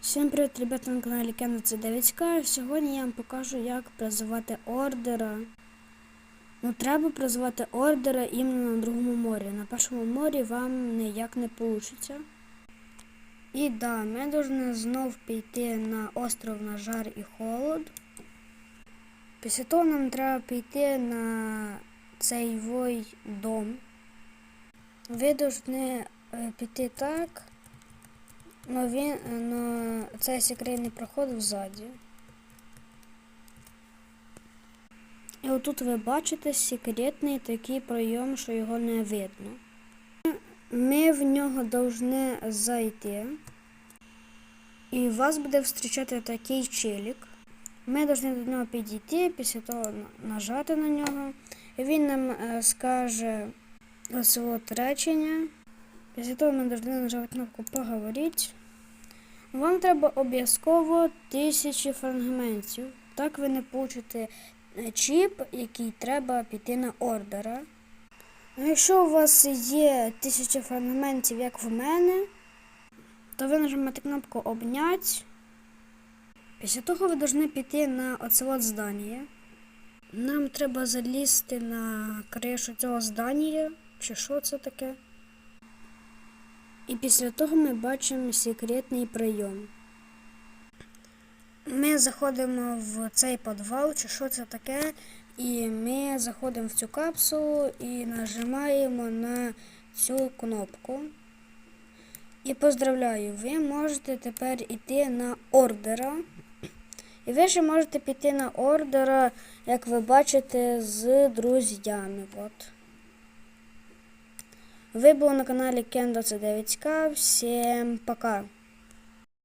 Всім привіт, ребята, на каналі Кена це 9К. Сьогодні я вам покажу, як призивати ордера. Ну, треба призивати ордера іменно на другому морі. На першому морі вам ніяк не вийде. І да, ми повинні знов піти на остров на жар і холод. Після того нам треба піти на цей вой дом. Ви повинні е, піти так. Но він но цей секретний проход ззаді. І отут ви бачите секретний такий прийом, що його не видно. Ми в нього повинні зайти. І вас буде зустрічати такий челік. Ми повинні до нього підійти, після того нажати на нього. І він нам е, скаже ось речення. Після того ми повинні нажати кнопку Поговорити. Вам треба обов'язково тисячі фрагментів. Так ви не получите е, чіп, який треба піти на ордера. Якщо у вас є тисяча фрагментів, як в мене, то ви нажимаєте кнопку Обнять. Після того ви повинні піти на оце от здання. Нам треба залізти на кришу цього здання, чи що це таке. І після того ми бачимо секретний прийом. Ми заходимо в цей підвал, чи що це таке, і ми заходимо в цю капсулу і нажимаємо на цю кнопку. І поздравляю, ви можете тепер йти на ордера. І ви ще можете піти на ордера, як ви бачите, з друзями. От. Ви були на каналі Кен 29К. Всем пока!